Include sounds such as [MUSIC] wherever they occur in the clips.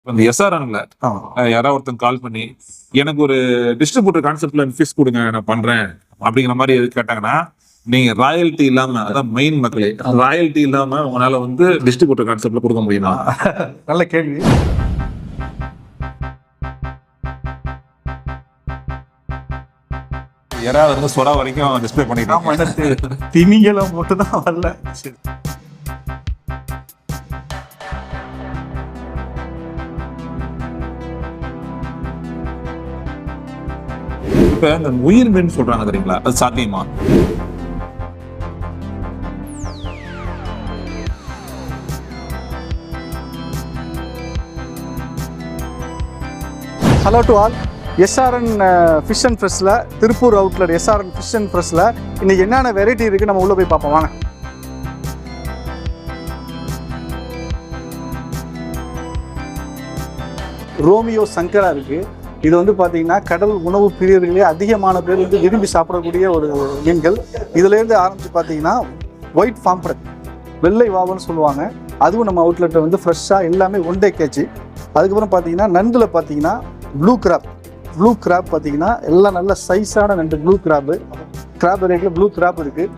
இப்ப இந்த எஸ்ஆர்என்ல யாராவது ஒருத்தன் கால் பண்ணி எனக்கு ஒரு டிஸ்ட்ரிபியூட்டர் கான்செப்ட்ல ஃபிஷ் கொடுங்க நான் பண்றேன். அப்படிங்கிற மாதிரி எது கேட்டாங்கன்னா நீங்க ராயல்ட்டி இல்லாம அதான் மெயின் மக்களே ராயல்ட்டி இல்லாம உங்களால வந்து டிஸ்ட்ரிபியூட்டர் கான்செப்ட்ல கொடுக்க முடியுமா? [LAUGHS] நல்ல கேள்வி. யாராவது சொரா வரைக்கும் டிஸ்பிளே என்ன திமிங்கலம் மட்டும் தான் வரல. சரி. இப்ப இந்த உயிர் மின் சொல்றாங்க தெரியுங்களா? அது சாத்தியமா? Hello to all SRN fish and ஃப்ரெஷ்ல Tiruppur outlet SRN fish and ஃப்ரெஷ்ல இன்னைக்கு என்னென்ன வெரைட்டி இருக்கு நம்ம உள்ள போய் பார்ப்போம். வாங்க. ரோமியோ சங்கரா இருக்கு. இது வந்து பார்த்தீங்கன்னா கடல் உணவு பிரியர்களே அதிகமான பேர் வந்து விரும்பி சாப்பிடக்கூடிய ஒரு மீன்கள். இதுலேருந்து ஆரம்பித்து பார்த்தீங்கன்னா ஒயிட் ஃபாம்ப்ரட் வெள்ளை வாவல்னு சொல்லுவாங்க. அதுவும் நம்ம அவுட்லெட்டில் வந்து ஃப்ரெஷ்ஷாக எல்லாமே ஒன் டே கேட்சி அதுக்கப்புறம் பார்த்தீங்கன்னா நண்டில் பார்த்தீங்கன்னா ப்ளூ கிராப் ப்ளூ கிராப் பார்த்தீங்கன்னா எல்லாம் நல்ல சைஸான நண்டு ப்ளூ கிராப்பு கிராப் ரேட்டில் ப்ளூ கிராப் இருக்குது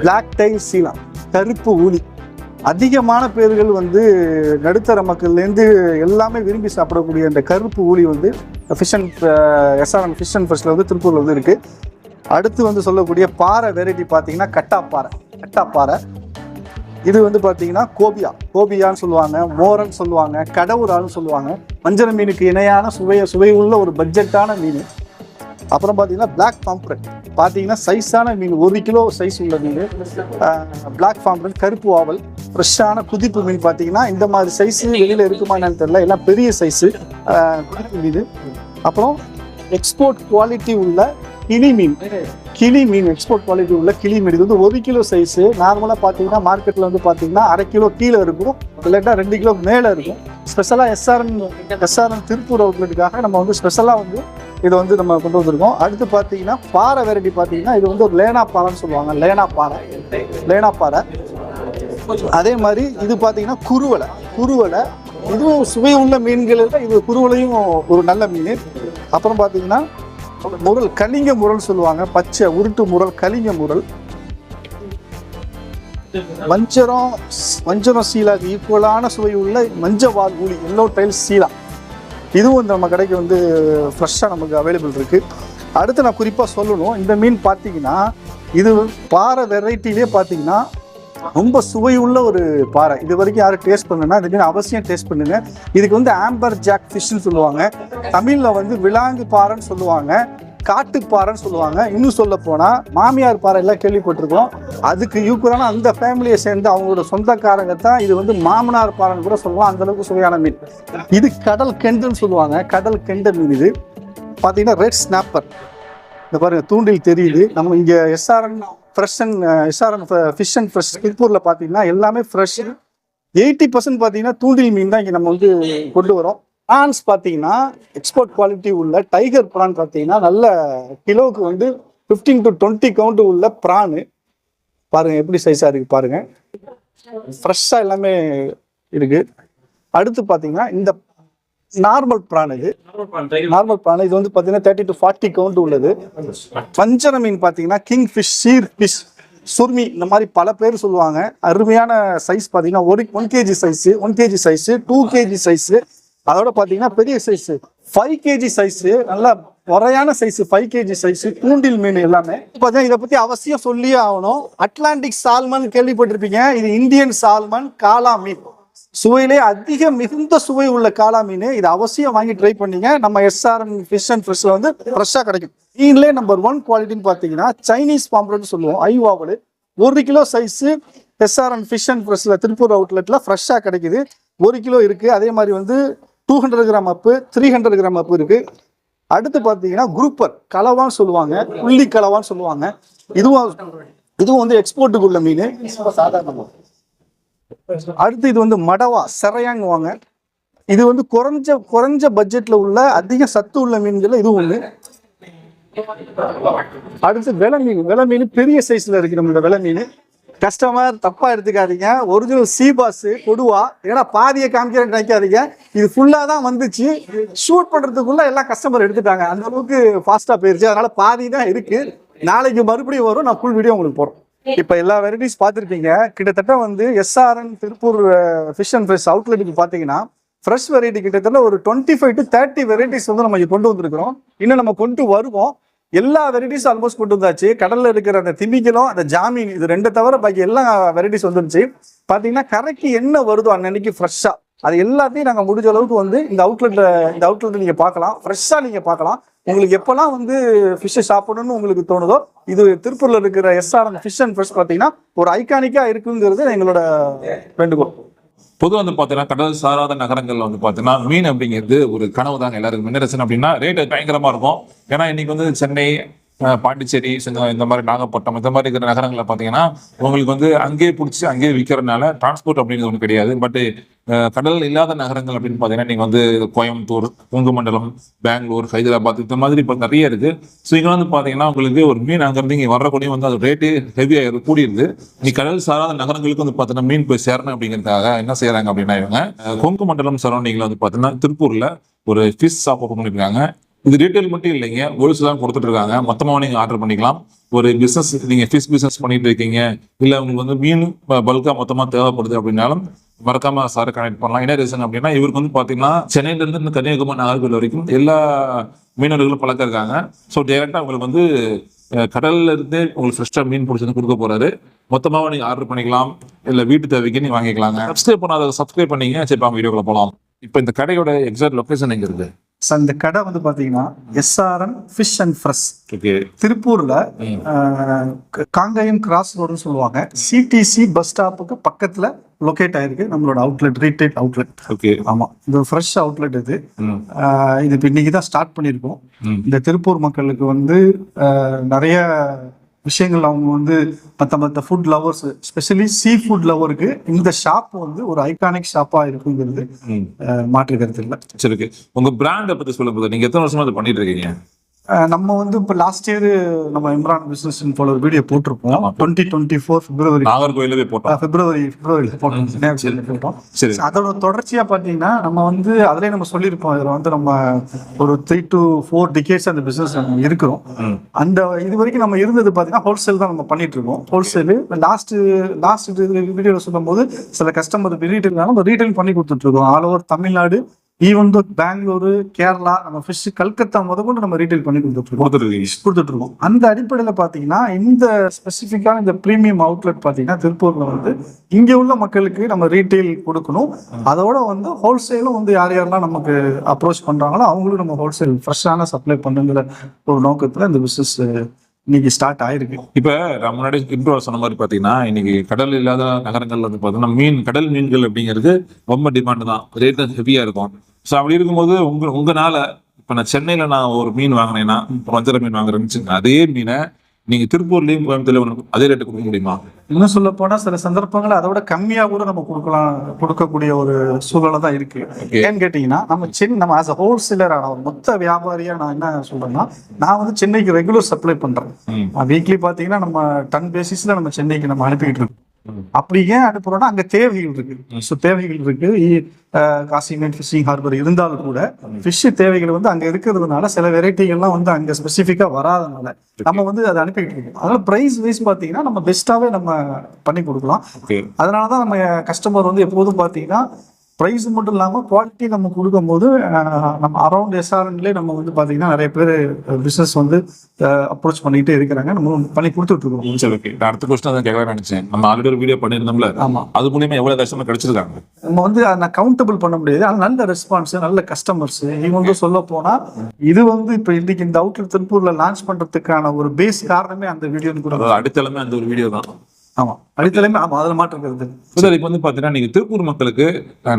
பிளாக் டைல் சீலாம் கருப்பு ஊலி அதிகமான பேர்கள் வந்து நடுத்தர மக்கள்லேருந்து எல்லாமே விரும்பி சாப்பிடக்கூடிய இந்த கருப்பு ஊலி வந்து fish and SRN fish and ஃபிஷ்ல வந்து திருப்பூரில் வந்து இருக்குது அடுத்து வந்து சொல்லக்கூடிய பாறை வெரைட்டி பார்த்தீங்கன்னா கட்டா பாறை இது வந்து பார்த்தீங்கன்னா கோபியா. கோபியான்னு சொல்லுவாங்க மோரன் சொல்லுவாங்க கடவுரான்னு சொல்லுவாங்க. மஞ்சள் மீனுக்கு இணையான சுவைய சுவை உள்ள ஒரு பட்ஜெட்டான மீன். அப்புறம் பார்த்தீங்கன்னா பிளாக் பாம்ப்ரெட் பார்த்தீங்கன்னா சைஸான மீன் ஒரு கிலோ சைஸ் உள்ள மீன். பிளாக் பாம்ப்ரெட் கருப்பு ஆவல் ஃப்ரெஷ்ஷான குதிப்பு மீன் பார்த்தீங்கன்னா இந்த மாதிரி சைஸ் வெளியில் இருக்குமா என்னன்னு தெரியல. எல்லாம் பெரிய சைஸு குதிப்பு மீன். அப்புறம் எக்ஸ்போர்ட் குவாலிட்டி உள்ள கிளி மீன். கிளி மீன் எக்ஸ்போர்ட் குவாலிட்டி உள்ள கிளி மீன். இது வந்து ஒரு கிலோ சைஸு நார்மலாக பார்த்தீங்கன்னா மார்க்கெட்டில் வந்து பார்த்தீங்கன்னா அரை கிலோ கீழே இருக்கும். இல்லாட்டா ரெண்டு கிலோ மேலே இருக்கும். ஸ்பெஷலாக எஸ்ஆர்என் எஸ்ஆர்என் திருப்பூர் அவுட்லெட்டுக்காக நம்ம வந்து ஸ்பெஷலாக வந்து இதை வந்து நம்ம கொண்டு வந்திருக்கோம். அடுத்து பார்த்தீங்கன்னா பாறை வெரைட்டி பார்த்தீங்கன்னா இது வந்து ஒரு லேனா பாறைன்னு சொல்லுவாங்க. லேனா பாறை. லேனா பாறை. அதே மாதிரி இது பார்த்தீங்கன்னா குருவலை குருவலை இதுவும் சுவை உள்ள மீன்களில் இது குருவலையும் ஒரு நல்ல மீன். அப்புறம் பார்த்தீங்கன்னா முரல் கலிங்க முரல் சொல்லுவாங்க. பச்சை உருட்டு முரல் கலிங்க முரல். வஞ்சரம் வஞ்சரம் சீலாக்கு ஈக்குவலான சுவை உள்ள மஞ்ச வால் ஊலி எல்லோ டைல் சீலா. இதுவும் நம்ம கடைக்கு வந்து ஃப்ரெஷ்ஷாக நமக்கு அவைலபிள் இருக்குது அடுத்து நான் குறிப்பாக சொல்லணும். இந்த மீன் பார்த்தீங்கன்னா இது பாறை வெரைட்டிலே பார்த்தீங்கன்னா ரொம்ப சுவை உள்ள ஒரு பாறை. இது வரைக்கும் யாரும் டேஸ்ட் பண்ணுன்னா இந்த அவசியம் டேஸ்ட் பண்ணுங்க. இதுக்கு வந்து ஆம்பர் ஜாக் ஃபிஷ்னு சொல்லுவாங்க. தமிழில் வந்து விலாங்கு பாறைன்னு சொல்லுவாங்க. காட்டு பாறைன்னு சொல்லுவாங்க. இன்னும் சொல்ல போனால் மாமியார் பாறை எல்லாம் கேள்விப்பட்டிருக்கோம். அதுக்கு ஈக்குவலான அந்த ஃபேமிலியை சேர்ந்து அவங்களோட சொந்தக்காரங்க தான் இது வந்து மாமனார் பாறைன்னு கூட சொல்லுவோம் அந்த அளவுக்கு சுவையான மீன். இது கடல் கெண்டுன்னு சொல்லுவாங்க. கடல் கெண்ட மீன் இது. பார்த்தீங்கன்னா ரெட் ஸ்னாப்பர் இந்த பாருங்க தூண்டில் தெரியுது. நம்ம இங்கே SRN fresh and SRN fish and fresh திருப்பூரில் பார்த்தீங்கன்னா எல்லாமே ஃப்ரெஷ் எயிட்டி பர்சன்ட் பார்த்தீங்கன்னா தூண்டில் மீன் தான் இங்கே நம்ம வந்து கொண்டு வரோம். ப்ரான்ஸ் பார்த்தீங்கன்னா எக்ஸ்போர்ட் குவாலிட்டி உள்ள டைகர் ப்ரான் பார்த்தீங்கன்னா நல்ல கிலோவுக்கு வந்து ஃபிஃப்டீன் டு டுவெண்ட்டி கவுண்ட் உள்ள ப்ரானு பாருங்கள் எப்படி சைஸாக இருக்குது பாருங்கள் ஃப்ரெஷ்ஷாக எல்லாமே இருக்குது அடுத்து பார்த்தீங்கன்னா இந்த நார்மல் ப்ரான் இது. நார்மல் ப்ரான் இது வந்து பார்த்தீங்கன்னா தேர்ட்டி டு ஃபார்ட்டி கவுண்ட் உள்ளது. வஞ்சர மீன் பார்த்தீங்கன்னா கிங் ஃபிஷ் சீர் ஃபிஷ் சுர்மி இந்த மாதிரி பல பேர் சொல்லுவாங்க. அருமையான சைஸ் பார்த்தீங்கன்னா ஒரு one KG size one KG size two KG size அதோட பார்த்தீங்கன்னா பெரிய சைஸு ஃபைவ் கேஜி சைஸு நல்லா முறையான சைஸ் ஃபைவ் கேஜி சைஸ் தூண்டில் மீன் எல்லாமே. பார்த்தீங்கன்னா இதை பற்றி அவசியம் சொல்லியே ஆகணும். அட்லாண்டிக் சால்மன் கேள்விப்பட்டிருப்பீங்க. இது இந்தியன் சால்மன் காளா மீன் சுவையிலே அதிக மிகுந்த சுவை உள்ள காளா மீன் இது அவசியம் வாங்கி ட்ரை பண்ணீங்க. நம்ம எஸ்ஆர்என் ஃபிஷ் அண்ட் ஃப்ரெஷ்ல வந்து ஃப்ரெஷ்ஷாக கிடைக்கும். மீன்லே நம்பர் ஒன் குவாலிட்டின்னு பார்த்தீங்கன்னா சைனீஸ் பாம்பரட்னு சொல்லுவோம் ஐவாவல். ஒரு kilo size SRN fish and ஃப்ரெஷ்ல Tiruppur அவுட்லெட்ல ஃப்ரெஷ்ஷாக கிடைக்குது. ஒரு கிலோ இருக்கு. அதே மாதிரி வந்து டூ ஹண்ட்ரட் கிராம் அப்பு த்ரீ ஹண்ட்ரட் கிராம் அப்பு இருக்கு. அடுத்து பார்த்தீங்கன்னா குரூப்பர் கலவான்னு சொல்லுவாங்க. புள்ளி கலவான்னு சொல்லுவாங்க. இதுவும் இதுவும் வந்து எக்ஸ்போர்ட்டுக்கு உள்ள மீன். அடுத்து இது வந்து மடவா சிறையாங்குவாங்க. இது வந்து குறைஞ்ச குறைஞ்ச பட்ஜெட்ல உள்ள அதிக சத்து உள்ள மீன்கள் இது ஒண்ணு அடுத்து விலை மீன் விலை மீன் பெரிய சைஸ்ல இருக்கு நம்மளோட விலை மீன். கஸ்டமர் தப்பா எடுத்துக்காதீங்க. ஒரிஜினல் சி பாஸ் கொடுவா. ஏன்னா பாதியை காமிக்கிறேன்னு நினைக்காதீங்க. இது ஃபுல்லா தான் வந்துச்சு. ஷூட் பண்றதுக்குள்ள எல்லாம் கஸ்டமர் எடுத்துட்டாங்க. அந்த அளவுக்கு ஃபாஸ்டா போயிருச்சு. அதனால பாதி தான் இருக்கு. நாளைக்கு மறுபடியும் வரும். நான் ஃபுல் வீடியோ உங்களுக்கு போகிறோம் இப்போ எல்லா வெரைட்டிஸ் பார்த்துருப்பீங்க. கிட்டத்தட்ட வந்து SRN Tiruppur fish and fresh அவுட்லெட்டுக்கு பார்த்தீங்கன்னா ஃப்ரெஷ் வெரைட்டி கிட்டத்தட்ட ஒரு twenty five to thirty varieties வந்து நம்ம கொண்டு வந்திருக்கிறோம். இன்னும் நம்ம கொண்டு வருவோம். எல்லா வெரைட்டிஸும் ஆல்மோஸ்ட் கொண்டு வந்தாச்சு. கடல்ல இருக்கிற அந்த திமிக்கலும் அந்த ஜாமீன் இது ரெண்டு தவிர பாக்கி எல்லா வெரைட்டிஸ் வந்துருச்சு. பாத்தீங்கன்னா கரைக்கு என்ன வருதோ அன்னன்னைக்கு ஃப்ரெஷ்ஷா அது எல்லாத்தையும் நாங்கள் முடிஞ்ச அளவுக்கு வந்து இந்த அவுட்லெட்ல இந்த அவுட்லெட் நீங்க பார்க்கலாம். ஃப்ரெஷ்ஷா நீங்க பார்க்கலாம். உங்களுக்கு எப்போல்லாம் வந்து ஃபிஷ்ஷை சாப்பிடணும்னு உங்களுக்கு தோணுதோ இது திருப்பூர்ல இருக்கிற எஸ்ஆர்என் ஃபிஷ் அண்ட் ஃபிஷ் பார்த்தீங்கன்னா ஒரு ஐகானிக்கா இருக்குங்கிறது எங்களோட வேண்டுகோள். பொதுவாக வந்து பார்த்தீங்கன்னா கடல் சாராத நகரங்களில் வந்து பார்த்தீங்கன்னா மீன் அப்படிங்கிறது ஒரு கனவு தாங்க எல்லாருக்கும். மின்னரசன் அப்படின்னா ரேட்டு பயங்கரமாக இருக்கும். ஏன்னா இன்னைக்கு வந்து சென்னை பாண்டிச்சேரி செங்க- இந்த மாதிரி நாகப்பட்டினம் இந்த மாதிரி இருக்கிற நகரங்களில் பார்த்தீங்கன்னா உங்களுக்கு வந்து அங்கேயே பிடிச்சி அங்கேயே விற்கிறதுனால டிரான்ஸ்போர்ட் அப்படிங்கிறது ஒன்று கிடையாது. பட் கடல் இல்லாத நகரங்கள் அப்படின்னு பார்த்தீங்கன்னா நீங்கள் வந்து கோயம்புத்தூர் கொங்குமண்டலம் பெங்களூர் ஹைதராபாத் இந்த மாதிரி இப்போ நிறைய இருக்கு. ஸோ இங்கே வந்து பார்த்தீங்கன்னா உங்களுக்கு ஒரு மீன் அங்கேருந்து இங்கே வரக்கூடிய வந்து அது ரேட்டு ஹெவியாக கூடியிருது நீ கடல் சாராத நகரங்களுக்கு வந்து பார்த்தீங்கன்னா மீன் போய் சேரணும் அப்படிங்கிறதுக்காக என்ன செய்யறாங்க அப்படின்னா இவங்க கொங்கு மண்டலம் சரௌண்டிங்ல வந்து பார்த்தீங்கன்னா திருப்பூர்ல ஒரு ஃபிஷ் ஷாப் ஓப்பன் பண்ணிருக்காங்க. இது ரீட்டைல் மட்டும் இல்லைங்க ஹோல்சேல் தான் கொடுத்துட்டு இருக்காங்க. மொத்தமாக நீங்கள் ஆர்டர் பண்ணிக்கலாம். ஒரு பிஸ்னஸ் நீங்கள் ஃபிஷ் பிஸ்னஸ் பண்ணிட்டு இருக்கீங்க. இல்லை உங்களுக்கு வந்து மீன் பல்காக மொத்தமாக தேவைப்படுது அப்படின்னாலும் மறக்காம சார் கனெக்ட் பண்ணலாம். என்ன ரீசன் அப்படின்னா இவருக்கு வந்து பாத்தீங்கன்னா சென்னையில இருந்து இந்த கன்னியாகுமரி நாகர்கோவில் வரைக்கும் எல்லா மீனவர்களும் பழக்கம் இருக்காங்க. ஸோ டைரக்டா உங்களுக்கு வந்து கடல்ல இருந்து உங்களுக்கு ஃப்ரெஷ்ஷாக மீன் பிடிச்சி வந்து கொடுக்க போறாரு. மொத்தமாக நீங்க ஆர்டர் பண்ணிக்கலாம். இல்ல வீட்டு தேவைக்கு நீங்க வாங்கிக்கலாங்க. சப்ஸ்கிரைப் பண்ணாத சப்ஸ்கிரைப் பண்ணீங்க சரி வாங்க வீடியோக்குள்ள போகலாம் இப்போ இந்த கடையோட எக்ஸாக்ட் லொக்கேஷன் எங்க இருக்கு? So, இந்த கடை வந்து பாத்தீங்கன்னா எஸ்ஆர்என் ஃபிஷ் அண்ட் ஃப்ரெஷ் திருப்பூர்ல காங்கயம் கிராஸ் ரோடுன்னு சொல்லுவாங்க. சிடிசி பஸ் ஸ்டாப்புக்கு பக்கத்துல லொகேட் ஆயிருக்கு. நம்மளோட அவுட்லெட் ரீட்டைல் அவுட்லெட் ஓகே. ஆமா. இது ஃப்ரெஷ் அவுட்லெட் இது. இது இப்போ இன்னைக்கு தான் ஸ்டார்ட் பண்ணியிருக்கோம். இந்த திருப்பூர் மக்களுக்கு வந்து நிறைய விஷயங்கள் அவங்க வந்து மற்ற மற்ற food lovers specially sea food லவருக்கு இந்த ஷாப் வந்து ஒரு ஐகானிக் ஷாப்பா இருக்குங்கிறது மாற்று கருத்து இல்லை. சரி ஓகே உங்க பிராண்டை பத்தி சொல்லும் போது நீங்க எத்தனை வருஷமா அதை பண்ணிட்டு இருக்கீங்க? நம்ம வந்து இப்போ லாஸ்ட் இயர் நம்ம இம்ரான் பிசினஸ் போல ஒரு வீடியோ போட்டிருப்போம். டுவெண்ட்டி டுவெண்ட்டி ஃபோர் பிப்ரவரி நாகர்கோயில போட்டோம். பிப்ரவரி பிப்ரவரியில் போட்டோம். சரி. அதோட தொடர்ச்சியா பாத்தீங்கன்னா நம்ம வந்து அதிலே நம்ம சொல்லியிருப்போம். இதுல வந்து நம்ம ஒரு த்ரீ டு ஃபோர் டிகேட்ஸ் அந்த பிசினஸ் நம்ம இருக்கிறோம். அந்த இது வரைக்கும் நம்ம இருந்தது பாத்தீங்கன்னா ஹோல்சேல் தான் நம்ம பண்ணிட்டு இருக்கோம் ஹோல்சேல் லாஸ்ட் லாஸ்ட் வீடியோல சொல்லும்போது சில கஸ்டமர் ரீட்டைல் நம்ம ரீட்டைல் பண்ணி கொடுத்துட்டு இருக்கோம் all over Tamil Nadu even though Bengaluru Kerala நம்ம ஃபிஷ் கல்கத்தா முதற்கொண்டு நம்ம ரீட்டைல் பண்ணி கொடுத்துட்டு கொடுத்துட்டு இருக்கோம். அந்த அடிப்படையில் பார்த்தீங்கன்னா இந்த ஸ்பெசிஃபிக்கான இந்த ப்ரீமியம் அவுட்லெட் பார்த்தீங்கன்னா திருப்பூர்ல வந்து இங்கே உள்ள மக்களுக்கு நம்ம ரீட்டைல் கொடுக்கணும். அதோட வந்து ஹோல்சேலும் வந்து யார் யாரெல்லாம் நமக்கு அப்ரோச் பண்றாங்களோ அவங்களும் நம்ம ஹோல்சேல் ஃப்ரெஷ்ஷான சப்ளை பண்ணுங்கிற ஒரு நோக்கத்தில் இந்த பிஸ்னஸ் இன்னைக்கு ஸ்டார்ட் ஆயிருக்கு. இப்போ நான் முன்னாடி இன்ட்ரோ சொன்ன மாதிரி பார்த்தீங்கன்னா இன்னைக்கு கடல் இல்லாத நகரங்கள்ல வந்து பார்த்தீங்கன்னா மீன் கடல் மீன்கள் அப்படிங்கிறது ரொம்ப டிமாண்ட் தான். ரேட் ஹெவியா இருக்கும். ஸோ அப்படி இருக்கும்போது உங்க உங்களால இப்போ நான் சென்னையில நான் ஒரு மீன் வாங்கினேன்னா வஞ்சர மீன் வாங்குறேன்னு அதே மீனை நீங்க திருப்பூர்லயும் கோயம்புத்தூர்லயும் அதே ரேட்டு கொடுக்க முடியுமா இன்னும் சொல்ல போனா சில சந்தர்ப்பங்கள் அதை விட கம்மியா கூட நம்ம கொடுக்கலாம் கொடுக்கக்கூடிய ஒரு சூழலை தான் இருக்கு. ஏன்னு கேட்டீங்கன்னா நம்ம சென்னை நம்ம ஆஸ் அ ஹோல்சேலர் ஒரு மொத்த வியாபாரியா நான் என்ன சொல்றேன்னா நான் வந்து சென்னைக்கு ரெகுலர் சப்ளை பண்றேன். வீக்லி பாத்தீங்கன்னா நம்ம டன் பேசிஸ்ல நம்ம சென்னைக்கு நம்ம அனுப்பிக்கிட்டு இருக்கோம். அப்படி ஏன் அனுப்புறோம்னா அங்க தேவைகள் இருக்கு. ஸோ தேவைகள் இருக்கு. காசிமேட் ஃபிஷிங் ஹார்பர் இருந்தாலும் கூட ஃபிஷ் தேவைகள் வந்து அங்க இருக்கிறதுனால சில வெரைட்டிகள்லாம் வந்து அங்க ஸ்பெசிஃபிக்கா வராதனால நம்ம வந்து அதை அனுப்பிக்கிட்டு இருக்கோம். அதனால பிரைஸ் வைஸ் பாத்தீங்கன்னா நம்ம பெஸ்ட்டாவே நம்ம பண்ணி கொடுக்கலாம். ஓகே அதனால தான் நம்ம கஸ்டமர் வந்து எப்போதும் பார்த்தீங்கன்னா ப்ரைஸ் மட்டும் இல்லாமல் குவாலிட்டி நம்ம கொடுக்கும்போது நம்ம அரௌண்ட் எஸ்ஆர்என்லேயே நம்ம வந்து பார்த்தீங்கன்னா நிறைய பேர் பிஸ்னஸ் வந்து அப்ரோச் பண்ணிக்கிட்டே இருக்கிறாங்க. நம்ம பண்ணி கொடுத்துட்டு இருக்கோம். சரி ஓகே நான் அடுத்த கொஸ்டின் தான் கேட்கலாம் நினைச்சேன். நம்ம ஆல்ரெடி ஒரு வீடியோ பண்ணியிருந்தோம்ல. ஆமா. அது மூலியமா எவ்வளவு கஷ்டமா கிடைச்சிருக்காங்க? நம்ம வந்து அதை கவுண்டபிள் பண்ண முடியாது. ஆனால் நல்ல ரெஸ்பான்ஸ் நல்ல கஸ்டமர்ஸ் இவங்க வந்து சொல்ல போனா இது வந்து இப்போ இன்னைக்கு இந்த அவுட்லெட் திருப்பூர்ல லான்ச் பண்றதுக்கான ஒரு பேஸ் காரணமே அந்த வீடியோன்னு கூட அடித்தளமே அந்த ஒரு வீடியோ தான். ஆமா. அடித்தலைமை ஆமா அதில் மாற்றம் இருக்குது. சார் இப்போ வந்து பார்த்தீங்கன்னா நீங்கள் திருப்பூர் மக்களுக்கு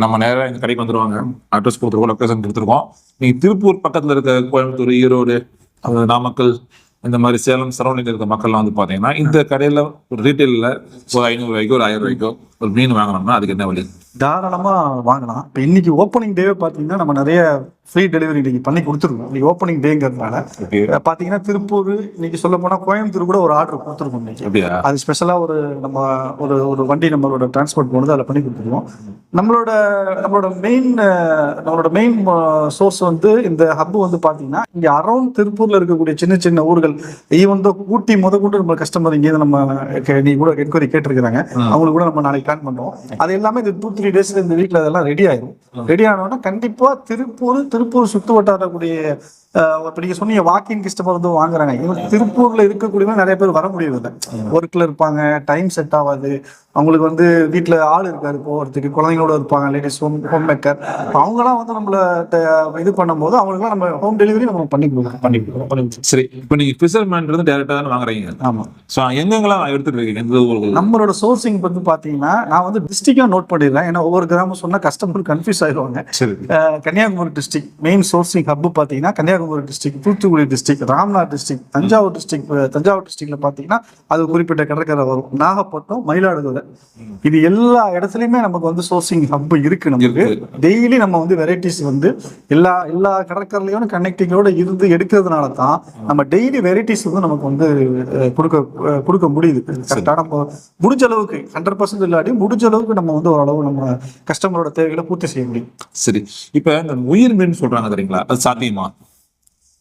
நம்ம நேராக இந்த கடைக்கு வந்துருவாங்க. அட்ரஸ் கொடுத்துருக்கோம் லொக்கேஷன் கொடுத்துருக்கோம். நீங்கள் திருப்பூர் பக்கத்தில் இருக்க கோயம்புத்தூர் ஈரோடு நாமக்கல் இந்த மாதிரி சேலம் சரௌண்டிங் இருக்க மக்கள்லாம் வந்து பார்த்தீங்கன்னா இந்த கடையில் ஒரு ரீட்டைலில் ஒரு ஐநூறு ரூபாய்க்கோ ஒரு ஆயிரம் ரூபாய்க்கோ ஒரு மீன் வாங்கணும்னா அதுக்கு என்ன வழி? தாராளமா வாங்கலாம். இப்போ இன்னைக்கு ஓப்பனிங் டேவே பார்த்தீங்கன்னா நம்ம நிறைய ஃப்ரீ டெலிவரி இன்னைக்கு பண்ணி கொடுத்துருக்கோம். இன்னைக்கு ஓப்பனிங் டேங்கிறதுனால அஹ் பாத்தீங்கன்னா திருப்பூர் இன்னைக்கு சொல்ல போனா கோயம்புத்தூர் கூட ஒரு ஆர்டர் கொடுத்துருக்கோம் இன்னைக்கு. அது ஸ்பெஷலா ஒரு நம்ம ஒரு ஒரு வண்டி நம்மளோட டிரான்ஸ்போர்ட் போனது அதில் பண்ணி கொடுத்துருவோம் நம்மளோட நம்மளோட மெயின் நம்மளோட மெயின் சோர்ஸ் வந்து இந்த ஹப் வந்து பாத்தீங்கன்னா இங்க அரௌண்ட் திருப்பூர்ல இருக்கக்கூடிய சின்ன சின்ன ஊர்கள் ஈவன் தோ ஊட்டி முத கொண்டு நம்ம கஸ்டமர் இங்கே நம்ம நீ கூட என்கொயரி கேட்டிருக்கிறாங்க. அவங்களுக்கு கூட நம்ம நாளைக்கு பிளான் பண்ணுவோம். அது எல்லாமே இந்த டூ த்ரீ டேஸ் இந்த வீக்ல அதெல்லாம் ரெடி ஆயிரும். ரெடி ஆனோன்னா கண்டிப்பா திருப்பூர் திருப்பூர் சுத்து வட்டாரக்கூடிய இப்ப நீங்க சொன்னீங்க வாக்கிங் கஸ்டமர் வந்து வாங்குறாங்க. இவங்க திருப்பூர்ல இருக்கக்கூடிய நிறைய பேர் வர முடியறதில்ல. ஒர்க்ல இருப்பாங்க டைம் செட் ஆகாது. அவங்களுக்கு வந்து வீட்ல ஆள் இருக்காரு போகிறதுக்கு குழந்தைங்களோட இருப்பாங்க லேடிஸ் ஹோம் ஹோம் மேக்கர் அவங்கலாம் வந்து நம்மள இது பண்ணும்போது அவங்களுக்குலாம் நம்ம ஹோம் டெலிவரி நம்ம பண்ணி கொடுக்குறோம் பண்ணி கொடுக்குறோம். சரி இப்போ நீங்க ஃபிஷர்மேன் இருந்து டேரக்டா தான் வாங்குறீங்க? ஆமா. ஸோ எங்கெங்கெல்லாம் எடுத்துட்டு இருக்கீங்க? நம்மளோட சோர்சிங் வந்து பாத்தீங்கன்னா நான் வந்து டிஸ்ட்ரிக்டா நோட் பண்ணிடுறேன். ஏன்னா ஒவ்வொரு கிராமம் சொன்னா கஸ்டமர் கன்ஃபியூஸ் ஆயிடுவாங்க. Kanyakumari district main sourcing hub பார்த்தீங்கன்னா Kanyakumari district Thoothukudi district Ramnad district Thanjavur district Thanjavur டிஸ்ட்ரிக்ட்ல பார்த்தீங்கன்னா அது குறிப்பிட்ட கடற்கரை வரும். நாகப்பட்டினம் மயிலாடுதுறை. இது எல்லா இடத்துலையுமே நமக்கு வந்து சோர்சிங் ஹப் இருக்கு நமக்கு. டெய்லி நம்ம வந்து வெரைட்டிஸ் வந்து எல்லா எல்லா கடற்கரையிலையும் கனெக்டிங்கோட இருந்து எடுக்கிறதுனால தான் நம்ம டெய்லி வெரைட்டிஸ் வந்து நமக்கு வந்து கொடுக்க கொடுக்க முடியுது. முடிஞ்ச அளவுக்கு ஹண்ட்ரட் பர்சன்ட் இல்லாட்டி முடிஞ்ச அளவுக்கு நம்ம வந்து ஓரளவு நம்ம கஸ்டமரோட தேவைகளை பூர்த்தி செய்ய முடியும். சரி. இப்போ இந்த உயிர் மீன் சொல்றாங்க தெரியுங்களா? அது சாத்தியமா?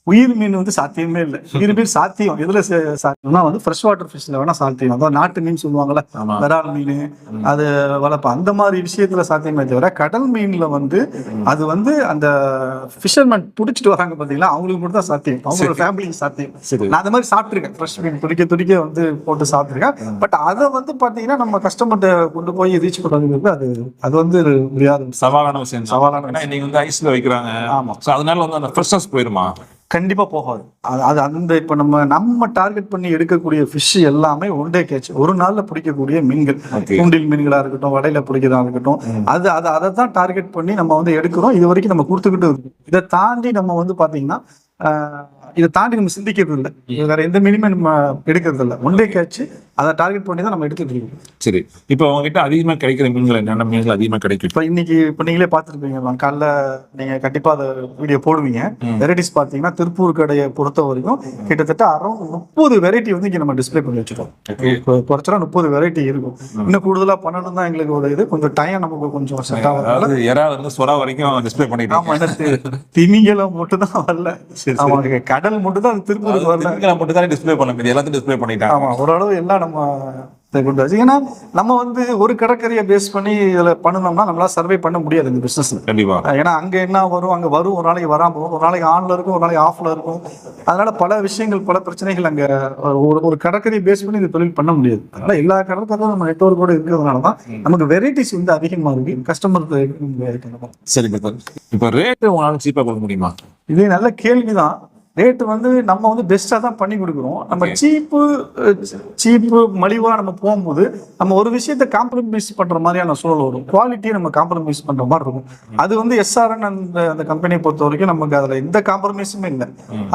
உயிர் மீன் வந்து சாத்தியமே இல்லை. [LAUGHS] உயிர் மீன் சாத்தியம். எதுல சாத்தியம்னா வந்து ஃப்ரெஷ் வாட்டர் ஃபிஷ்ல வேணா சாத்தியம். அதான் நாட்டு மீன் சொல்லுவாங்கல்ல. விரால் மீன் அது வளர்ப்பு அந்த மாதிரி விஷயத்துல சாத்தியமே தவிர கடல் மீன்ல வந்து அது வந்து அந்த ஃபிஷர்மேன் பிடிச்சிட்டு வராங்க பாத்தீங்களா? அவங்களுக்கு மட்டும் தான் சாத்தியம். அவங்களோட ஃபேமிலிக்கு சாத்தியம். நான் அந்த மாதிரி சாப்பிட்டுருக்கேன். ஃப்ரெஷ் மீன் துடிக்க துடிக்க வந்து போட்டு சாப்பிட்டுருக்கேன். பட் அதை வந்து பாத்தீங்கன்னா நம்ம கஸ்டமர்கிட்ட கொண்டு போய் ரீச் பண்ணுறதுக்கு அது அது வந்து முடியாத சவாலான விஷயம். சவாலான இன்னைக்கு வந்து ஐஸ்ல வைக்கிறாங்க. ஆமா. அதனால வந்து அந்த ஃப்ரெஷ்னஸ் போயிருமா? கண்டிப்பா போகாது. அது அது அந்த இப்ப நம்ம நம்ம டார்கெட் பண்ணி எடுக்கக்கூடிய ஃபிஷ் எல்லாமே ஒன் டே கேட்ச் ஒரு நாள்ல பிடிக்கக்கூடிய மீன்கள். தூண்டில் மீன்களா இருக்கட்டும் வடையில பிடிக்கிறதா இருக்கட்டும் அது அது அதை தான் டார்கெட் பண்ணி நம்ம வந்து எடுக்கிறோம். இது வரைக்கும் நம்ம கொடுத்துக்கிட்டு இருக்கோம். இதை தாண்டி நம்ம வந்து பாத்தீங்கன்னா ஆஹ், இதை தாண்டி நம்ம சிந்திக்கிறது இல்லை. வேற எந்த மீனுமே நம்ம எடுக்கிறது இல்லை. ஒன் டே கேட்ச் அதை டார்கெட் பண்ணி தான் நம்ம எடுத்துட்டு இருக்கோம். சரி. இப்போ உங்ககிட்ட அதிகமா கிடைக்கிற மீன்கள் என்னென்ன மீன்கள் அதிகமா கிடைக்கும்? இப்ப இன்னைக்கு இப்ப நீங்களே பார்த்துருப்பீங்க காலைல நீங்க கண்டிப்பா அதை வீடியோ போடுவீங்க. வெரைட்டிஸ் பாத்தீங்கன்னா திருப்பூர் கடையை பொறுத்த வரைக்கும் கிட்டத்தட்ட அரௌண்ட் முப்பது வெரைட்டி வந்து இங்க நம்ம டிஸ்ப்ளே பண்ணி வச்சிருக்கோம். குறைச்சா முப்பது வெரைட்டி இருக்கும். இன்னும் கூடுதலா பண்ணணும் தான் எங்களுக்கு ஒரு இது. கொஞ்சம் டைம் நமக்கு கொஞ்சம் செட் ஆகும் எறா வந்து சொரா வரைக்கும் டிஸ்ப்ளே பண்ணிட்டு ஆமா திமிங்கலம் மட்டும் தான் வரல ஆமா கடல் மட்டும் தான் திருப்பூருக்கு வரல. மட்டும் தான் டிஸ்ப்ளே பண்ண முடியும்? எல்லாத்தையும் டிஸ்ப்ளே பண்ணிட்டாங்க. ஆமா ஓரளவு எல்லாம் நம்ம கொண்டு வச்சு. ஏன்னா நம்ம வந்து ஒரு கடற்கரையை பேஸ் பண்ணி இதுல பண்ணணும்னா நம்மளால சர்வே பண்ண முடியாது இந்த பிசினஸ்ல கண்டிப்பா. ஏன்னா அங்க என்ன வரும்? அங்க வரும் ஒரு நாளைக்கு வராம போகும் ஒரு நாளைக்கு ஆன்ல இருக்கும் ஒரு நாளைக்கு ஆஃப்ல இருக்கும். அதனால பல விஷயங்கள் பல பிரச்சனைகள் அங்க ஒரு ஒரு கடற்கரையை பேஸ் பண்ணி இந்த தொழில் பண்ண முடியாது. அதனால எல்லா கடற்கரையும் நம்ம நெட்ஒர்க்கோட இருக்கிறதுனால தான் நமக்கு வெரைட்டிஸ் வந்து அதிகமா இருக்கு. கஸ்டமர் சரி இப்போ ரேட்டு உங்களால சீப்பா கொடுக்க முடியுமா? இது நல்ல கேள்விதான். ரேட்டு வந்து நம்ம வந்து பெஸ்ட்டாக தான் பண்ணி கொடுக்குறோம். நம்ம சீப்பு சீப்பு மலிவாக நம்ம போகும்போது நம்ம ஒரு விஷயத்தை காம்ப்ரமைஸ் பண்ணுற மாதிரியான சூழல் வரும். குவாலிட்டியை நம்ம காம்ப்ரமைஸ் பண்ணுற மாதிரி இருக்கும். அது வந்து எஸ்ஆர்என் அந்த அந்த கம்பெனியை பொறுத்த வரைக்கும் நமக்கு அதில் எந்த காம்ப்ரமைஸுமே இல்லை.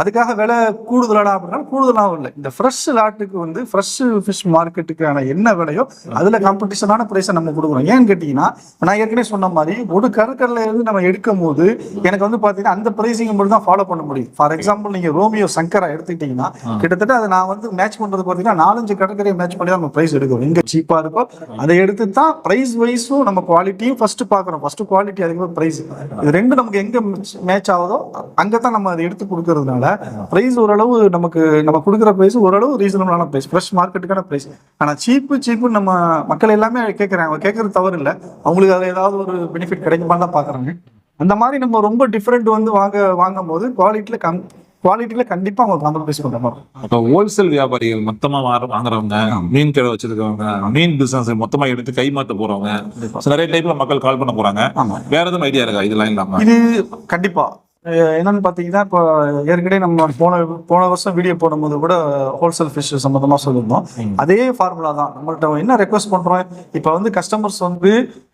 அதுக்காக விலை கூடுதலாடா அப்படின்னா கூடுதலாகவும் இல்லை. இந்த ஃப்ரெஷ் லாட்டுக்கு வந்து ஃப்ரெஷ் ஃபிஷ் மார்க்கெட்டுக்கான என்ன விலையோ அதில் காம்படிஷனான ப்ரைஸை நம்ம கொடுக்குறோம். ஏன்னு கேட்டிங்கன்னா நான் ஏற்கனவே சொன்ன மாதிரி ஒரு கடற்கரையில இருந்து நம்ம எடுக்கும் போது எனக்கு வந்து பார்த்தீங்கன்னா அந்த ப்ரைஸிங் மட்டும் தான் ஃபாலோ பண்ண முடியும். ஃபார் எக்ஸாம்பிள் நீங்க ரோமியோ சங்கரா எடுத்துக்கிட்டீங்கன்னா கிட்டத்தட்ட அதை நான் வந்து மேட்ச் பண்றது பார்த்தீங்கன்னா நாலஞ்சு கடற்கரையை மேட்ச் பண்ணி தான் நம்ம ப்ரைஸ் எடுக்கிறோம். எங்க சீப்பா இருக்கோ அதை எடுத்து தான் ப்ரைஸ் வைஸும் நம்ம குவாலிட்டியும் ஃபர்ஸ்ட் பார்க்குறோம் ஃபர்ஸ்ட் குவாலிட்டி அதுக்கு ப்ரைஸ் இது ரெண்டு நமக்கு எங்க மேட்ச் ஆகுதோ அங்கே தான் நம்ம அதை எடுத்து கொடுக்கறதுனால ப்ரைஸ் ஓரளவு நமக்கு நம்ம கொடுக்குற ப்ரைஸ் ஓரளவு ரீசனபிளான ப்ரைஸ் ஃப்ரெஷ் மார்க்கெட்டுக்கான ப்ரைஸ் ஆனால் சீப்பு சீப்பு நம்ம மக்கள் எல்லாமே கேட்குறாங்க அவங்க கேட்கறது தவறு இல்லை. அவங்களுக்கு அதில் ஏதாவது ஒரு பெனிஃபிட் கிடைக்குமா தான் பார்க்குறாங்க அந்த மாதிரி நம்ம ரொம்ப டிஃப்ரெண்ட் வந்து வாங்க வாங்கும் போது குவாலிட்டியில் கம் குவாலிட்டியில் கண்டிப்பாக அவங்க காம்ப்ரமைஸ் பண்ணுற மாதிரி ஹோல்சேல் வியாபாரிகள் மொத்தமா வாங்குறவங்க மீன் கடை வச்சிருக்கவங்க மீன் பிசினஸ் மொத்தமா எடுத்து கைமாத்த போறவங்க நிறைய டைப்ல மக்கள் கால் பண்ண போறாங்க. வேற எதுவும் ஐடியா இருக்கா? இதெல்லாம் இல்லாம? இது கண்டிப்பா. என்னன்னு பாத்தீங்கன்னா இப்போ ஏற்கனவே நம்ம போன போன வருஷம் வீடியோ போடும்போது கூட ஹோல்சேல் ஃபிஷ் சம்மந்தமா சொல்லியிருந்தோம். அதே ஃபார்முலா தான். நம்மள்ட்ட என்ன ரெக்வஸ்ட் பண்றோம்? இப்போ வந்து கஸ்டமர்ஸ் வந்து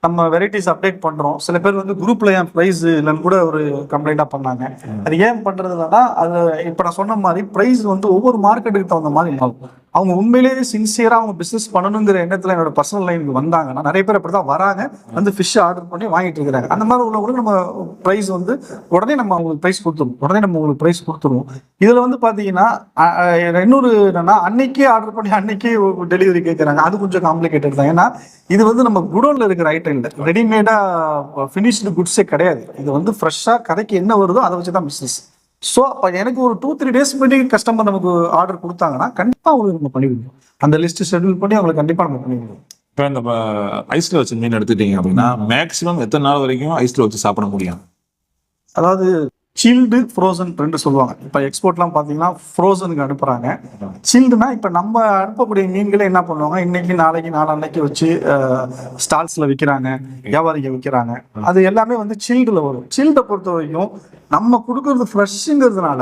நம்ம வெரைட்டிஸ் அப்டேட் பண்றோம். சில பேர் வந்து குரூப்ல ஏன் ப்ரைஸ் இல்லைன்னு கூட ஒரு கம்ப்ளைண்டா பண்ணாங்க. அது ஏன் பண்றதுலன்னா அது இப்போ நான் சொன்ன மாதிரி ப்ரைஸ் வந்து ஒவ்வொரு மார்க்கெட்டுக்கு தகுந்த மாதிரி மாறும். அவங்க உண்மையிலேயே சின்சியரா அவங்க பிசினஸ் பண்ணணுங்கிற எண்ணத்துல என்னோட பர்சனல் லைனுக்கு வந்தாங்கன்னா நிறைய பேர் அப்படிதான் வராங்க. வந்து ஃபிஷ் ஆர்டர் பண்ணி வாங்கிட்டு இருக்கிறாங்க. அந்த மாதிரி உள்ளவங்களுக்கு நம்ம ப்ரைஸ் வந்து உடனே நம்ம அவங்களுக்கு ப்ரைஸ் கொடுத்துருவோம். உடனே நம்ம உங்களுக்கு ப்ரைஸ் கொடுத்துருவோம். இதுல வந்து பாத்தீங்கன்னா இன்னொரு என்னன்னா அன்னைக்கே ஆர்டர் பண்ணி அன்னைக்கே டெலிவரி கேட்கறாங்க அது கொஞ்சம் காம்ப்ளிகேட்டட் தான். ஏன்னா இது வந்து நம்ம குடோன்ல இருக்கிற ஐட்டம் இல்லை. ரெடிமேடா ஃபினிஷ்டு குட்ஸே கிடையாது. இது வந்து ஃப்ரெஷ்ஷா கடைக்கு என்ன வருதோ அதை வச்சு தான் பிஸ்னஸ் ஸோ அப்போ எனக்கு ஒரு டூ த்ரீ டேஸ் முன்னாடி கஸ்டமர் நமக்கு ஆர்டர் கொடுத்தாங்கன்னா கண்டிப்பாக அவங்களுக்கு நம்ம பண்ணி கொடுப்போம். அந்த லிஸ்ட் ஷெட்யூல் பண்ணி அவங்களுக்கு கண்டிப்பாக நம்ம பண்ணி கொடுப்போம். இப்போ இந்த ஐஸ்ல வச்ச மீன் எடுத்துட்டீங்க அப்படின்னா மேக்ஸிமம் எத்தனை நாள் வரைக்கும் ஐஸ்ல வச்சு சாப்பிட முடியும்? அதாவது சில்டு ஃப்ரோசன் ரெண்டு சொல்லுவாங்க. இப்போ எக்ஸ்போர்ட்லாம் பார்த்தீங்கன்னா ஃப்ரோசனுக்கு அனுப்புகிறாங்க சில்டுனா இப்போ நம்ம அனுப்பக்கூடிய மீன்களை என்ன பண்ணுவாங்க? இன்னைக்கு நாளைக்கு நாளன்னைக்கு வச்சு ஸ்டால்ஸில் விற்கிறாங்க வியாபாரிங்க விற்கிறாங்க அது எல்லாமே வந்து சில்டில் வரும். சில்டை பொறுத்த வரைக்கும் நம்ம கொடுக்கறது ஃப்ரெஷ்ஷுங்கிறதுனால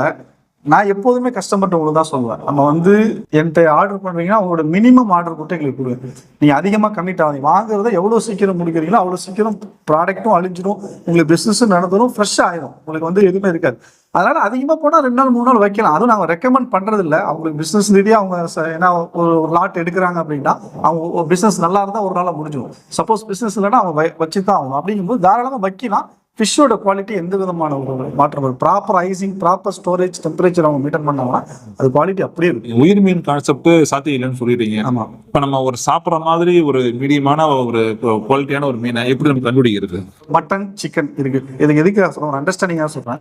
நான் எப்போதுமே கஸ்டமர்கிட்ட உங்களுக்கு தான் சொல்லுவேன். நம்ம வந்து என்கிட்ட ஆர்டர் பண்ணுறீங்கன்னா உங்களோட மினிமம் ஆர்டர் கொடுத்து எங்களுக்கு கொடுங்க நீங்கள் அதிகமாக கம்மிட் ஆகுங்க வாங்குறத எவ்வளோ சீக்கிரம் முடிக்கிறீங்களோ அவ்வளோ சீக்கிரம் ப்ராடக்ட்டும் அழிஞ்சிடும் உங்களுக்கு பிஸ்னஸும் நடந்துடும் ஃப்ரெஷ்ஷாக ஆயிடும் உங்களுக்கு வந்து எதுவுமே இருக்காது. அதனால அதிகமாக போனால் ரெண்டு நாள் மூணு நாள் வைக்கலாம். அதுவும் நாங்கள் ரெக்கமெண்ட் பண்ணுறது இல்லை அவங்களுக்கு பிஸ்னஸ் ரீதியாக அவங்க ஏன்னா ஒரு ஒரு லாட் எடுக்கிறாங்க அப்படின்னா அவங்க பிஸ்னஸ் நல்லா இருந்தால் ஒரு நாளாக முடிஞ்சிடும் சப்போஸ் பிஸ்னஸ் இல்லைன்னா அவங்க வை- வச்சு தான் ஆகணும். அப்படிங்கும்போது தாராளமாக வைக்கலாம். ஃபிஷ்ஷோட குவாலிட்டி எந்த விதமான ஒரு மாற்றம் வரும்? Proper icing proper storage temperature அவங்க மெயின்டைன் பண்ணாங்கன்னா அது குவாலிட்டி அப்படியே இருக்கும். உயிர் மீன் கான்செப்ட் சாத்தியம் இல்லைன்னு சொல்லிடுறீங்க ஆமாம் இப்போ நம்ம ஒரு சாப்பிட்ற மாதிரி ஒரு மீடியமான ஒரு குவாலிட்டியான ஒரு மீனை எப்படி நம்ம கண்டுபிடிக்கிறது? மட்டன் சிக்கன் இருக்கு. இதுக்கு எதுக்கு சொல்றேன்? அண்டர்ஸ்டாண்டிங்காக சொல்றேன்.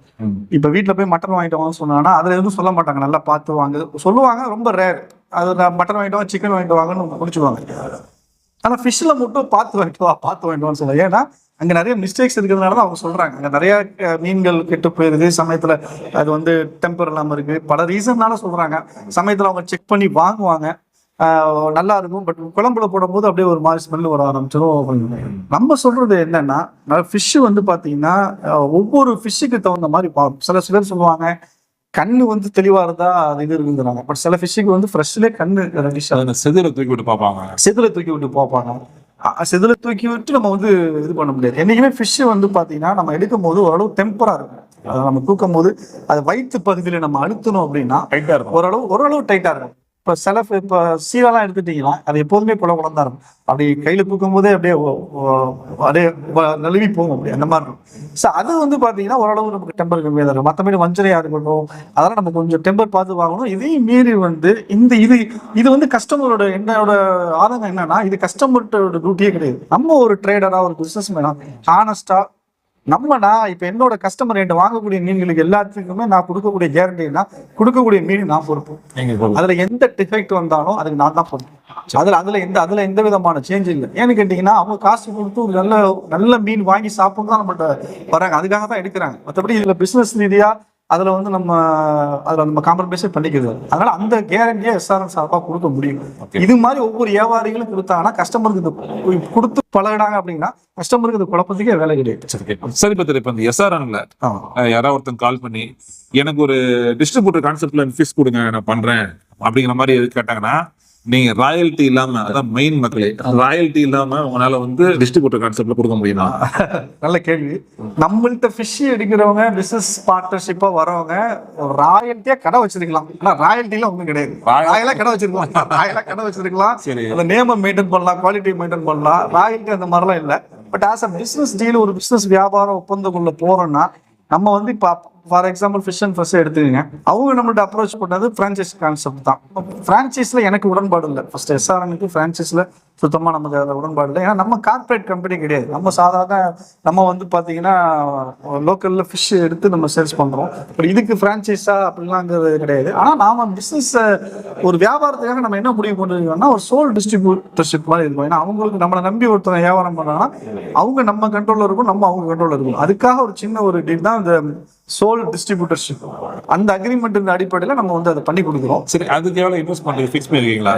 இப்போ வீட்டில் போய் மட்டன் வாங்கிட்டு வாங்கன்னு சொன்னாங்கன்னா அதில் எதுவும் சொல்ல மாட்டாங்க. நல்லா பார்த்து வாங்க. சொல்லுவாங்க ரொம்ப ரேர் அது மட்டன் வாங்கிட்டு வாங்க சிக்கன் வாங்கிட்டு வாங்கன்னு முடிச்சுவாங்க ஆனால் ஃபிஷ்ஷில் மட்டும் பார்த்து வாங்கிட்டு வா பார்த்து வாங்கிட்டு வான்னு சொல்லுவாங்க. ஏன்னா அங்கே நிறைய மிஸ்டேக்ஸ் இருக்கிறதுனால தான் அவங்க சொல்கிறாங்க அங்கே நிறைய மீன்கள் கெட்டு போயிருது. சமயத்தில் அது வந்து டெம்பர் இல்லாமல் இருக்கு. பல ரீசன்னால சொல்கிறாங்க சமயத்தில் அவங்க செக் பண்ணி வாங்குவாங்க. நல்லா இருக்கும். பட் குழம்புல போடும்போது அப்படியே ஒரு மாதிரி ஸ்மெல் வர ஆரம்பிச்சிடும் நம்ம சொல்றது என்னன்னா ஃபிஷ் வந்து பாத்தீங்கன்னா அஹ், ஒவ்வொரு ஃபிஷ்ஷுக்கு தகுந்த மாதிரி சில சிலர் சொல்லுவாங்க கண்ணு வந்து தெளிவா இருந்தா அது இது இருக்குங்கிறாங்க பட் சில ஃபிஷ்ஷுக்கு வந்து ஃப்ரெஷ்லேயே கண்ணு செதில தூக்கி விட்டு பார்ப்பாங்க. செதுல தூக்கி விட்டு பார்ப்பாங்க. செதுல தூக்கி விட்டு நம்ம வந்து இது பண்ண முடியாது. என்னைக்குமே ஃபிஷ் வந்து பாத்தீங்கன்னா நம்ம எடுக்கும் போது ஓரளவு டெம்பரா இருக்கும். அதை நம்ம தூக்கும் போது அது வயிற்று பகுதியில நம்ம அழுத்தணும் அப்படின்னா டைட்டா இருக்கும். ஓரளவு ஓரளவு டைட்டா இருக்கும். இப்போ சில இப்போ சீரெல்லாம் எடுத்துட்டீங்கன்னா அது எப்போதுமே குள குளம் இருக்கும். அப்படி கையில் தூக்கும் போதே அப்படியே அப்படியே நழுவி போகும் அப்படி அந்த மாதிரி இருக்கும். ஸோ அது வந்து பார்த்தீங்கன்னா ஓரளவு நமக்கு டெம்பர் கம்மியாக தான் இருக்கும். மற்றபடி வஞ்சரையா இருக்கட்டும் அதெல்லாம் நம்ம கொஞ்சம் டெம்பர் பார்த்து வாங்கணும். இதையும் மீறி வந்து இந்த இது இது வந்து கஸ்டமரோட என்னோட ஆதங்கம் என்னன்னா இது கஸ்டமர்கிட்ட டியூட்டியே கிடையாது. நம்ம ஒரு ட்ரேடராக ஒரு பிஸ்னஸ் மேனாக ஹானஸ்டாக நம்ம நான் இப்ப என்னோட கஸ்டமர் என்கிட்ட வாங்கக்கூடிய மீன்களுக்கு எல்லாத்துக்குமே நான் கொடுக்கக்கூடிய கேரண்டினா கொடுக்கக்கூடிய மீன் நான் பொறுப்பு. அதுல எந்த டிஃபெக்ட் வந்தாலும் அதுக்கு நான் தான் பொறுப்பு அதுல அதுல எந்த அதுல எந்த விதமான சேஞ்ச் இல்லை. ஏன்னு கேட்டீங்கன்னா அவங்க காசு கொடுத்து ஒரு நல்ல நல்ல மீன் வாங்கி சாப்பிட்டு தான் நம்மகிட்ட வராங்க அதுக்காக தான் எடுக்கிறாங்க. மற்றபடி இதுல பிசினஸ் ரீதியா அதுல வந்து நம்ம அதுல நம்ம காம்ப்ரமைஸே பண்ணிக்கிறது. அதனால அந்த கேரண்டியை எஸ்ஆர்என் சார்பா கொடுக்க முடியும். இது மாதிரி ஒவ்வொரு வியாபாரிகளும் கொடுத்தாங்கன்னா கஸ்டமருக்கு இது கொடுத்து பழகினாங்க அப்படின்னா கஸ்டமருக்கு இது குழப்பத்துக்கே வேலை கிடையாது. சரி பத்திர இப்ப இந்த எஸ்ஆர்என்ல ஆமா. யாராவது ஒருத்தன் கால் பண்ணி எனக்கு ஒரு டிஸ்ட்ரிபியூட்டர் கான்செப்ட்ல ஃபிஷ் கொடுங்க நான் பண்றேன். அப்படிங்கிற மாதிரி எது கேட்டாங்கன்னா நீங்க ராயல்ட்டி இல்லாம அதான் மெயின் மக்களே ராயல்ட்டி இல்லாம உங்களால வந்து டிஸ்ட்ரிபியூட்டர் கான்செப்ட்ல கொடுக்க முடியுமா? [LAUGHS] நல்ல கேள்வி. நம்மள்ட்ட ஃபிஷ் எடுக்கிறவங்க பிசினஸ் பார்ட்னர்ஷிப்பா வரவங்க ராயல்ட்டியா கடை வச்சிருக்கலாம். ஆனா ராயல்ட்டில ஒண்ணும் கிடையாது. ராயலா கடை வச்சிருக்கலாம். ராயலா கடை வச்சிருக்கலாம். சரி. அந்த நேம மெயின்டைன் பண்ணலாம் குவாலிட்டி மெயின்டைன் பண்ணலாம். ராயல்ட்டி அந்த மாதிரிலாம் இல்ல. But as a business deal ஒரு பிசினஸ் வியாபாரம் ஒப்பந்தக்குள்ள போறோம்னா நம்ம வந்து இப்போ for example fish and fresh எடுத்துக்கங்க. அவங்க நம்மள்ட்ட அப்ரோச் பண்ணது ஃப்ரான்ச்சைஸ் கான்செப்ட் தான். ஃப்ரான்ச்சைஸில் எனக்கு உடன்பாடு இல்லை. ஃபர்ஸ்ட் எஸ்ஆர்எம்க்கு ஃப்ரான்ச்சைஸில் சுத்தமாக நமக்கு அதில் உடன்பாடு இல்லை. ஏன்னா நம்ம கார்பரேட் கம்பெனி கிடையாது. நம்ம சாதாரண நம்ம வந்து பார்த்தீங்கன்னா லோக்கலில் ஃபிஷ் எடுத்து நம்ம சேல்ஸ் பண்ணுறோம் பட் இதுக்கு ஃப்ரான்ச்சைஸா அப்படிலாங்கிறது கிடையாது. ஆனால் நாம் பிஸ்னஸ் ஒரு வியாபாரத்துக்காக நம்ம என்ன முடிவு பண்ணிருக்கோம்னா ஒரு சோல் டிஸ்ட்ரிபியூட்டர்ஷிப் மாதிரி இருக்கும். ஏன்னா அவங்களுக்கு நம்மளை நம்பி ஒருத்தவங்க வியாபாரம் பண்ணாங்கன்னா அவங்க நம்ம கண்ட்ரோலில் இருக்கும் நம்ம அவங்க கண்ட்ரோலில் இருக்கும். அதுக்காக ஒரு சின்ன ஒரு டீல் தான் இந்த சோல் டிஸ்ட்ரிபியூட்டர்ஷிப் அந்த அக்ரிமெண்ட் அடிப்படையில் நம்ம வந்து அதை பண்ணி கொடுக்குறோம். சரி. அதுக்கு எவ்வளோ இன்வெஸ்ட் பண்ணுறது ஃபிக்ஸ் பண்ணிருக்கீங்களா?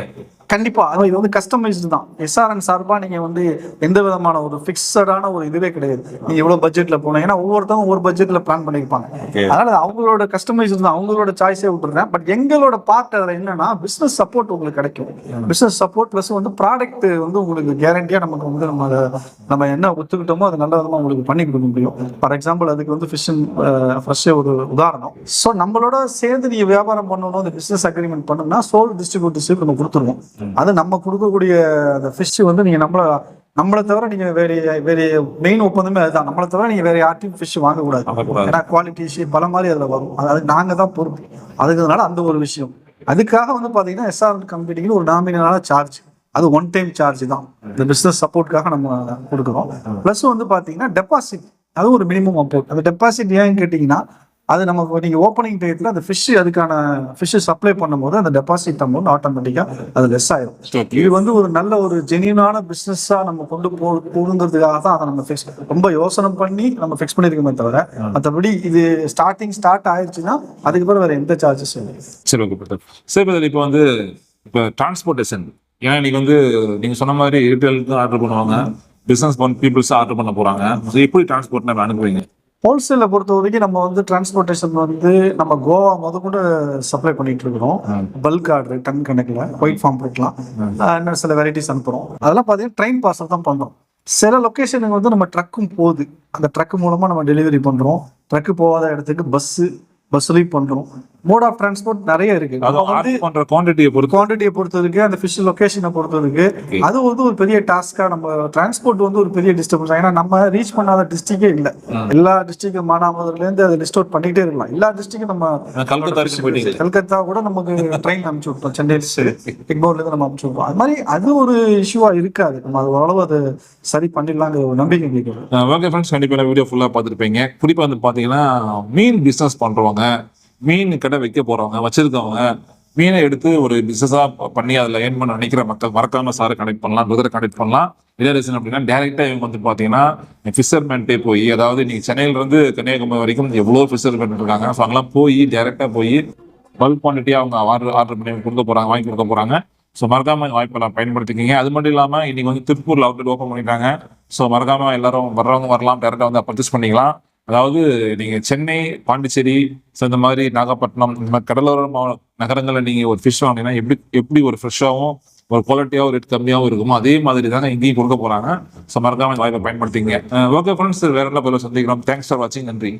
கண்டிப்பா. அது இது வந்து கஸ்டமைஸ்டு தான். எஸ்ஆர்என் சார்பா நீங்க வந்து எந்த விதமான ஒரு ஃபிக்ஸடான ஒரு இதுவே கிடையாது. நீங்க எவ்வளவு பட்ஜெட்ல போகணும் ஏன்னா ஒவ்வொருத்தவங்க ஒவ்வொரு பட்ஜெட்ல பிளான் பண்ணிருப்பாங்க. அதனால அவங்களோட கஸ்டமைஸ்டு தான். அவங்களோட சாய்ஸே விட்டுறேன். பட் எங்களோட பார்ட் அதுல என்னன்னா பிசினஸ் சப்போர்ட் உங்களுக்கு கிடைக்கும். பிசினஸ் சப்போர்ட் ப்ளஸ் வந்து ப்ராடக்ட் வந்து உங்களுக்கு கேரண்டியா நமக்கு வந்து நம்ம நம்ம என்ன ஒத்துக்கிட்டோமோ அது நல்ல விதமா உங்களுக்கு பண்ணி கொடுக்க முடியும். ஃபார் எக்ஸாம்பிள் அதுக்கு வந்து ஃபிஷ் ஃப்ரெஷ்ஷே ஒரு உதாரணம். ஸோ நம்மளோட சேர்ந்து நீங்க வியாபாரம் பண்ணணும் அந்த பிசினஸ் அக்ரிமெண்ட் பண்ணணும்னா சோல் டிஸ்ட்ரிபியூட்டர்ஷிப் நம்ம கொடுத்துருவோம். அது நம்ம கொடுக்கக்கூடிய அந்த ஃபிஷ் வந்து நீங்க நம்மள நம்மளை தவிர நீங்க வேற வேற மெயின் ஒப்பந்தமே அதுதான். நம்மளை தவிர நீங்க வேற யார்ட்டையும் ஃபிஷ் வாங்கக்கூடாது. ஏன்னா குவாலிட்டி இஷ்யூ பல மாதிரி அதுல வரும். அது நாங்க தான் பொறுப்பு. அதுக்குனால அந்த ஒரு விஷயம். அதுக்காக வந்து பாத்தீங்கன்னா எஸ்ஆர் கம்பெனிக்கு ஒரு நாமினலான சார்ஜ் அது ஒன் டைம் சார்ஜ் தான். இந்த பிசினஸ் சப்போர்ட்காக நம்ம கொடுக்குறோம். ப்ளஸ் வந்து பாத்தீங்கன்னா டெபாசிட் அது ஒரு மினிமம் அமௌண்ட் அந்த டெபாசிட் ஏன்னு கேட்டிங்கன்னா அது நமக்கு நீங்க ஓப்பனிங் டயத்துல அந்த ஃபிஷ் அதுக்கான ஃபிஷ் சப்ளை பண்ணும்போது அந்த டெபாசிட் அமௌண்ட் ஆட்டோமேட்டிக்கா அது லெஸ் Okay. இது வந்து ஒரு நல்ல ஒரு ஜெனியூனான பிசினஸா நம்ம கொண்டு போ போகுங்கிறதுக்காக தான் அதை நம்ம ஃபிக்ஸ் ரொம்ப யோசனை பண்ணி நம்ம ஃபிக்ஸ் பண்ணிருக்கோமே தவிர மற்றபடி இது ஸ்டார்டிங் ஸ்டார்ட் ஆயிடுச்சுன்னா அதுக்கப்புறம் வேற எந்த சார்ஜஸ் இல்லை. சரி ஓகே சரி இப்போ வந்து இப்போ டிரான்ஸ்போர்ட்டேஷன் ஏன்னா இன்னைக்கு வந்து நீங்க சொன்ன மாதிரி ரீட்டைலுக்கு ஆர்டர் பண்ணுவாங்க பிசினஸ் பண்ண பீப்புள்ஸ் ஆர்டர் பண்ண போறாங்க. ஸோ எப்படி டிரான்ஸ்போர்ட் நம்ம அனுப்புவீங்க? ஹோல்சேலை பொறுத்த வரைக்கும் நம்ம வந்து டிரான்ஸ்போர்ட்டேஷன் வந்து நம்ம கோவா முத கூட சப்ளை பண்ணிட்டு இருக்கிறோம். பல்க் ஆர்டர் டன் கணக்கில் ஒயிட் ஃபார்ம் போய்க்கலாம் இன்னும் சில வெரைட்டிஸ் அனுப்புறோம். அதெல்லாம் பார்த்தீங்கன்னா ட்ரெயின் பார்சல் தான் பண்றோம். சில லொக்கேஷனுக்கு வந்து நம்ம ட்ரக்கும் போகுது. அந்த ட்ரக் மூலமா நம்ம டெலிவரி பண்றோம். ட்ரக்கு போகாத இடத்துக்கு பஸ்ஸு பஸ்லையும் பண்றோம். மோட் ஆஃப் டிரான்ஸ்போர்ட் நிறைய இருக்கு. பண்ற குவான்டிட்டியை பொறுத்து. குவான்டிட்டியை பொறுத்ததுக்கு அந்த ஃபிஷ் லொகேஷனை பொறுத்ததுக்கு அது வந்து ஒரு பெரிய டாஸ்கா நம்ம டிரான்ஸ்போர்ட் வந்து ஒரு பெரிய டிஸ்டர்பன்ஸ் ஏன்னா நம்ம ரீச் பண்ணாத டிஸ்ட்ரிக்டே இல்ல. எல்லா டிஸ்ட்ரிக்ட் மானாமதுல இருந்து அதை லிஸ்ட் அவுட் பண்ணிட்டே இருக்கலாம். எல்லா டிஸ்ட்ரிக்டும் நம்ம கல்கத்தா கல்கத்தா கூட நமக்கு ட்ரெயின் அனுப்பிச்சு விட்டோம் சென்னை எக்மோர்ல [LAUGHS] இருந்து நம்ம அனுப்பிச்சு விட்டோம் அது மாதிரி அது ஒரு இஷ்யூவா இருக்காது. நம்ம அது ஓரளவு அது சரி பண்ணிடலாங்கிற ஒரு நம்பிக்கை கேட்குது ஓகே ஃப்ரெண்ட்ஸ் கண்டிப்பாக வீடியோ ஃபுல்லாக பார்த்துருப்பீங்க குறிப்பாக வந்து பார்த்தீங்கன்னா மீன் பிஸ்னஸ் பண்ணுறவங்க மீன் கடை வைக்க போகிறவங்க வச்சிருக்கவங்க மீனை எடுத்து ஒரு பிசினஸா பண்ணி அதில் ஏன் பண்ண நினைக்கிற மக்கள் மறக்காம சாரை கனெக்ட் பண்ணலாம் பிரதரை கனெக்ட் பண்ணலாம். இதே ரீசன் அப்படின்னா டேரெக்டாக இவங்க வந்து பார்த்தீங்கன்னா ஃபிஷர்மேன்ட்டே போய் அதாவது நீங்கள் சென்னையிலேருந்து கன்னியாகுமரி வரைக்கும் எவ்வளோ ஃபிஷர்மேன் இருக்காங்க ஸோ அங்கெல்லாம் போய் டேரெக்டாக போய் பல்க் குவான்டிட்டியாக அவங்க ஆர்டர் ஆர்டர் பண்ணி கொடுக்க போகிறாங்க வாங்கி கொடுக்க போகிறாங்க ஸோ மறக்காம வாய்ப்பெல்லாம் பயன்படுத்திக்கிங்க. அது மட்டும் இல்லாமல் இன்னைக்கு வந்து திருப்பூர்ல அவுட்லெட் ஓப்பன் பண்ணிட்டாங்க. ஸோ மறக்காம எல்லாரும் வர்றவங்க வரலாம் டேரெக்டாக வந்து பர்ச்சேஸ் பண்ணிக்கலாம். அதாவது நீங்க சென்னை பாண்டிச்சேரி ஸோ இந்த மாதிரி நாகப்பட்டினம் இந்த மாதிரி கடலோர நகரங்களில் நகரங்கள்ல நீங்க ஒரு ஃபிஷ் வாங்கினீங்கன்னா எப்படி எப்படி ஒரு ஃப்ரெஷ்ஷாகவும் ஒரு குவாலிட்டியாகவும் ரேட் கம்மியாகவும் இருக்குமோ அதே மாதிரி தாங்க இங்கேயும் கொடுக்க போறாங்க. ஸோ மறக்காம வாய்ப்பை பயன்படுத்திங்க. ஓகே ஃப்ரெண்ட்ஸ் வேற என்ன பதில் சந்திக்கிறோம். தேங்க்ஸ் ஃபார் வாட்சிங் நன்றி.